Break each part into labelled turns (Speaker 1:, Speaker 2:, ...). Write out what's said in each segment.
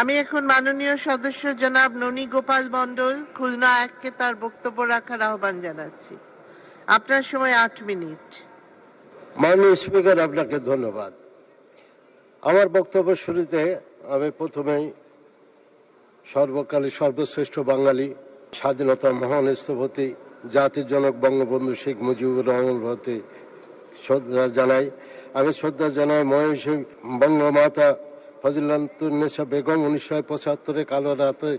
Speaker 1: আমি এখন মাননীয় সদস্য জনাব ননী গোপাল মণ্ডল, খুলনা এককে তার বক্তব্য রাখার আহ্বান জানাচ্ছি। আপনার সময় আট মিনিট।
Speaker 2: মাননীয় স্পিকার, আপনাকে ধন্যবাদ। আমার বক্তব্য শুরুতে আমি প্রথমেই সর্বকালে সর্বশ্রেষ্ঠ বাঙালি, স্বাধীনতা মহান স্থপতি, জাতির জনক বঙ্গবন্ধু শেখ মুজিবুর রহমান প্রতি শ্রদ্ধা জানাই। আমি শ্রদ্ধা জানাই মহেশ বঙ্গমাতা ফজিলাতুন্নেসা বেগম উনিশশো পঁচাত্তরে কালো রাতে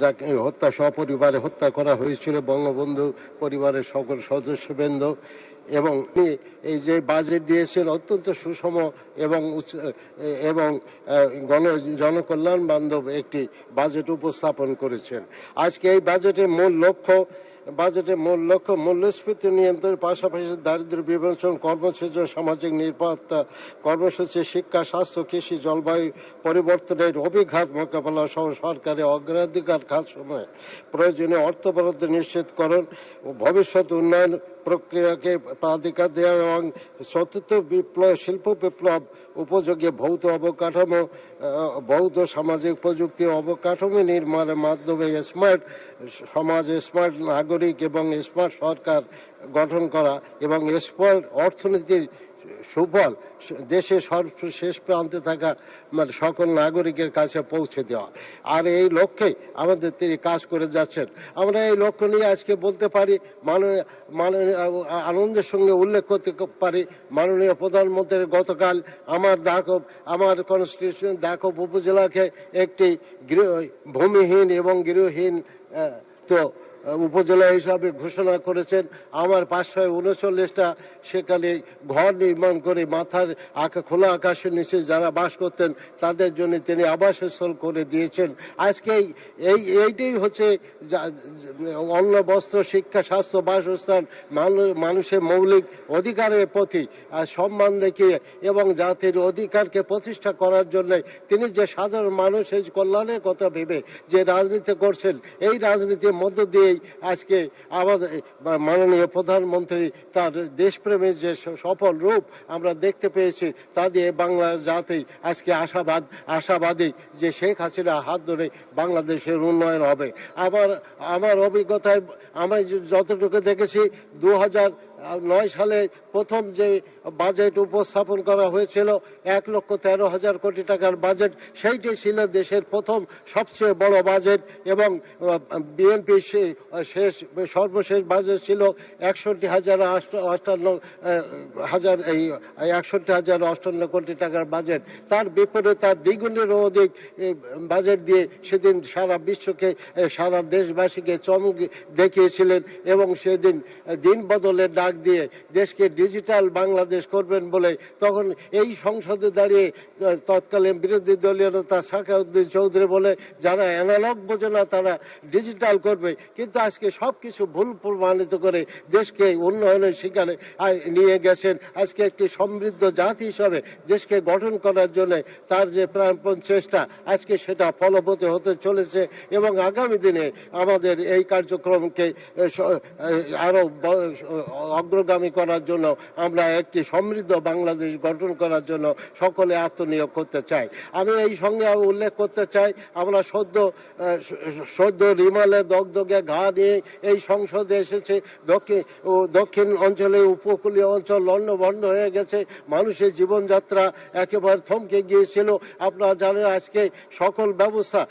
Speaker 2: যাকে হত্যা সপরিবারে হত্যা করা হয়েছিল বঙ্গবন্ধু পরিবারের সকল সদস্যবৃন্দ এবং এই যে বাজেট দিয়েছেন অত্যন্ত সুষম এবং এবং গণ, জনকল্যাণ বান্ধব একটি বাজেট উপস্থাপন করেছেন। আজকে এই বাজেটের মূল লক্ষ্য বাজেটের মূল লক্ষ্য মূল্যস্ফীতি নিয়ন্ত্রণের পাশাপাশি দারিদ্র বিমোচন কর্মসূচি সামাজিক নিরাপত্তা, কর্মসূচি, শিক্ষা, স্বাস্থ্য, কৃষি, জলবায়ু পরিবর্তনের অভিঘাত মোকাবেলা সহ সরকারের অগ্রাধিকার খাত সময়ে প্রয়োজনীয় অর্থ বরাদ্দ নিশ্চিতকরণ ও ভবিষ্যৎ উন্নয়ন প্রক্রিয়াকে প্রাধিকার দেওয়া এবং চতুর্থ বিপ্লব, শিল্প বিপ্লব, উপযোগী ভৌত অবকাঠামো বৌদ্ধ সামাজিক প্রযুক্তি অবকাঠামো নির্মাণের মাধ্যমে স্মার্ট সমাজ স্মার্ট নাগরিক এবং স্মার্ট সরকার গঠন করা এবং স্মার্ট অর্থনীতির সুফল, দেশের সর্বশেষ প্রান্তে থাকা মানে সকল নাগরিকের কাছে পৌঁছে দেওয়া। আর এই লক্ষ্যে আমাদের তিনি কাজ করে যাচ্ছেন। আমরা এই লক্ষ্য নিয়ে আজকে বলতে পারি আনন্দের সঙ্গে উল্লেখ করতে পারি, মাননীয় প্রধানমন্ত্রীর গতকাল আমার দাকব, আমার কনস্টিটিউশন দাকব উপজেলাকে একটি গৃহ, ভূমিহীন এবং গৃহহীন তো উপজেলা হিসাবে ঘোষণা করেছেন। আমার পাঁচশো উনচল্লিশটা সেখানে ঘর নির্মাণ করে মাথার আকা, খোলা আকাশের নিচে যারা বাস করতেন, তাদের জন্য তিনি আবাসস্থল করে দিয়েছেন। আজকে এই- এই, এইটাই হচ্ছে অন্ন বস্ত্র শিক্ষা, স্বাস্থ্য, বাসস্থান, মানু- মানুষের মৌলিক অধিকারের প্রতি সম্মান দেখিয়ে এবং জাতির অধিকারকে প্রতিষ্ঠা করার জন্য তিনি যে সাধারণ মানুষের কল্যাণের কথা ভেবে যে রাজনীতি করছেন, এই রাজনীতির মধ্য দিয়েই আজকে আমাদের মাননীয় প্রধানমন্ত্রী তার দেশপ্রেমের যে সফল রূপ আমরা দেখতে পেয়েছি, তা দিয়ে বাংলার জাতি আজকে আশাবাদ, আশাবাদী যে শেখ হাসিনা হাত ধরে বাংলাদেশের উন্নয়ন হবে। আবার, আমার অভিজ্ঞতায়, আমি যতটুকু দেখেছি, দু নয় সালে প্রথম যে বাজেট উপস্থাপন করা হয়েছিল এক লক্ষ তেরো হাজার কোটি টাকার বাজেট। সেইটি ছিল দেশের প্রথম সবচেয়ে বড় বাজেট এবং বিএনপি শেষ, সর্বশেষ বাজেট ছিল একষট্টি হাজার অষ্টান্ন হাজার, এই, একষট্টি হাজার অষ্টান্ন কোটি টাকার বাজেট। তার বিপরীতে তার দ্বিগুণেরও অধিক বাজেট দিয়ে সেদিন সারা বিশ্বকে সারা দেশবাসীকে চমক দেখিয়েছিলেন এবং সেদিন দিন বদলের ডাক দিয়ে দেশকে ডিজিটাল বাংলাদেশ করবেন বলে তখন এই সংসদে দাঁড়িয়ে তৎকালীন বিরোধী দলীয় নেতা সাখাউদ্দিন চৌধুরী বলে যারা অ্যানালগ বোঝে না তারা ডিজিটাল করবে। কিন্তু আজকে সব কিছু ভুল প্রমাণিত করে দেশকে উন্নয়নের শিকারে নিয়ে গেছেন। আজকে একটি সমৃদ্ধ জাতি হিসাবে দেশকে গঠন করার জন্য তার যে প্রাণপণ চেষ্টা আজকে সেটা ফলবতী হতে চলেছে এবং আগামী দিনে আমাদের এই কার্যক্রমকে আহ, স- আহ, আরও ব- অগ্রগামী করার জন্য আমরা একটি সমৃদ্ধ বাংলাদেশ গঠন করার জন্য সকলে আত্মনিয়োগ করতে চাই আমি এই সঙ্গে উল্লেখ করতে চাই, আমরা সদ্য সদ্য রিমালে দগদগে ঘা নিয়ে এই সংসদে এসেছে। দক্ষিণ, ও দক্ষিণ অঞ্চলে উপকূলীয় অঞ্চল লণ্ডভণ্ড হয়ে গেছে। মানুষের জীবনযাত্রা একেবারে থমকে গিয়েছিল। আপনারা জানেন আজকে সকল ব্যবস্থা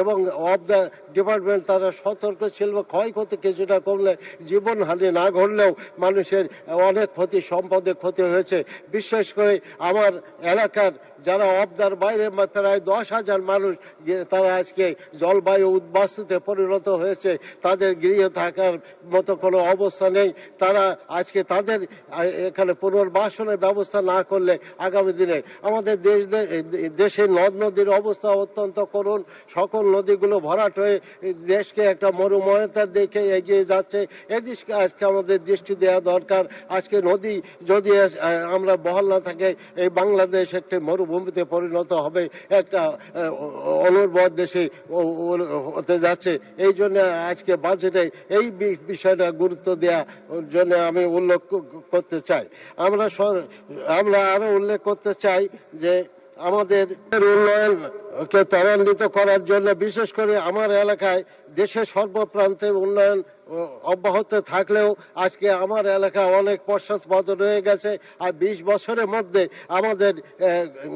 Speaker 2: এবং অফ দ্য ডিপার্টমেন্ট তারা সতর্ক ছিল ক্ষয়ক্ষতি কিছুটা করলে জীবনহানি না ঘটলেও মানুষের অনেক ক্ষতি সম্পদের ক্ষতি হয়েছে। বিশেষ করে আমার এলাকার যারা অবদার বাইরে প্রায় দশ হাজার মানুষ তারা আজকে জলবায়ু উদ্বাস্তুতে পরিণত হয়েছে, তাদের গৃহ থাকার মতো কোনো অবস্থা নেই। তারা আজকে তাদের এখানে পুনর্বাসনের ব্যবস্থা না করলে আগামী দিনে আমাদের দেশ দে- দেশের নদ নদীর অবস্থা অত্যন্ত করুণ। সকল নদীগুলো ভরাট হয়ে দেশকে একটা মরুময়তার দেখে এগিয়ে যাচ্ছে। এদিকে আজকে আমাদের দৃষ্টি দেওয়া দরকার। আজকে নদী যদি আমরা বহাল না থাকে, এই বাংলাদেশ একটি মরুভূমিতে পরিণত হবে, একটা অনুর্বর দেশে হতে যাচ্ছে। এই জন্য আজকে বাজেটে এই বিষয়টা গুরুত্ব দেওয়ার জন্য আমি উল্লেখ করতে চাই। আমরা আমরা আরও উল্লেখ করতে চাই যে আমাদের উন্নয়ন কে ত্বরান্বিত করার জন্য, বিশেষ করে আমার এলাকায় দেশের সর্বপ্রান্তে উন্নয়ন অব্যাহত থাকলেও আজকে আমার এলাকা অনেক পশ্চাৎপদ রয়ে গেছে। আর বিশ বছরের মধ্যে আমাদের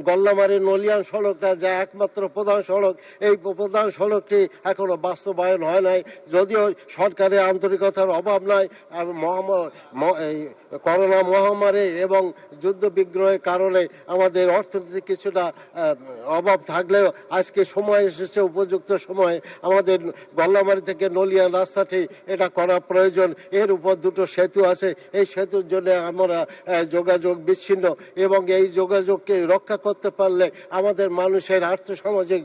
Speaker 2: গল্লামারি নলিয়ান সড়কটা যা একমাত্র প্রধান সড়ক, এই প্রধান সড়কটি এখনও বাস্তবায়ন হয় নাই। যদিও সরকারের আন্তরিকতার অভাব নয় আর করোনা মহামারী এবং যুদ্ধ বিগ্রহের কারণে আমাদের অর্থনীতি কিছুটা অভাব থাকলেও আজকে সময় এসেছে, উপযুক্ত সময়। আমাদের গল্লামারি থেকে নলিয়া রাস্তাটি এটা করা প্রয়োজন। এর উপর দুটো সেতু আছে। এই সেতুর জন্য আমরা যোগাযোগ বিচ্ছিন্ন এবং এই যোগাযোগকে রক্ষা করতে পারলে আমাদের মানুষের আর্থসামাজিক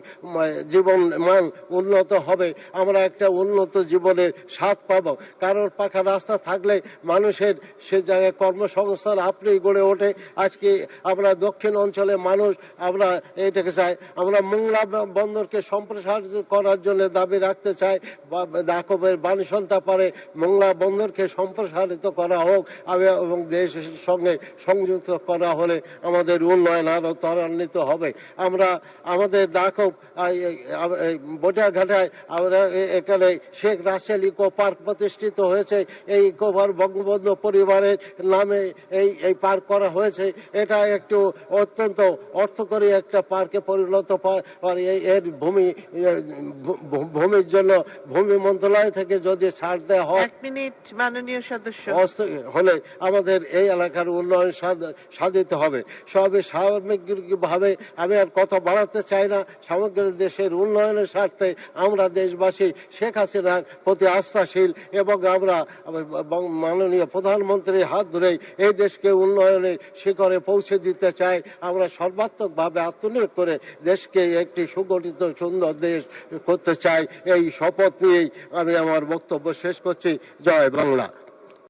Speaker 2: জীবন মান উন্নত হবে। আমরা একটা উন্নত জীবনের স্বাদ পাব। কারোর পাখা রাস্তা থাকলে মানুষের সে জায়গায় কর্মসংস্থান আপনি গড়ে ওঠে। আজকে আমরা দক্ষিণ অঞ্চলে মানুষ, আমরা এইটাকে চাই, আমরা মোংলা বন্দরকে সম্প্রসারিত করার জন্য দাবি রাখতে চাই বা- দাকবের বাণীসন্তা পারে, মোংলা বন্দরকে সম্প্রসারিত করা হোক এবং দেশের সঙ্গে সংযুক্ত করা হলে আমাদের উন্নয়ন আরও ত্বরান্বিত হবে। আমরা, আমাদের দাকব বটিয়াঘাটায় আমরা এখানে শেখ রাসেল ইকো পার্ক প্রতিষ্ঠিত হয়েছে। এই ইকো পার্ক বঙ্গবন্ধু পরিবারের নামে এই এই পার্ক করা হয়েছে। এটা একটু অত্যন্ত অর্থকরী একটা পার্কে পরিণত এর ভূমি ভূমির জন্য ভূমি মন্ত্রণালয় থেকে যদি ছাড় দেওয়া হয়
Speaker 1: এক মিনিট মাননীয় সদস্য।
Speaker 2: হলে আমাদের এই এলাকার উন্নয়ন সাধ- সাধিত হবে। সবে সামগ্রিকভাবে আমি আর কথা বাড়াতে চাই না। সমগ্র দেশের উন্নয়নের স্বার্থে আমরা দেশবাসী শেখ হাসিনার প্রতি আস্থাশীল এবং আমরা মাননীয় প্রধানমন্ত্রীর হাত ধরেই এই দেশকে উন্নয়নের শিখরে পৌঁছে দিতে চাই। আমরা সর্বাত্মকভাবে আত্মনিয়োগ করে দেশকে একটি সুগঠিত সুন্দর দেশ করতে চাই, এই শপথ নিয়েই আমি আমার বক্তব্য শেষ করছি। জয় বাংলা।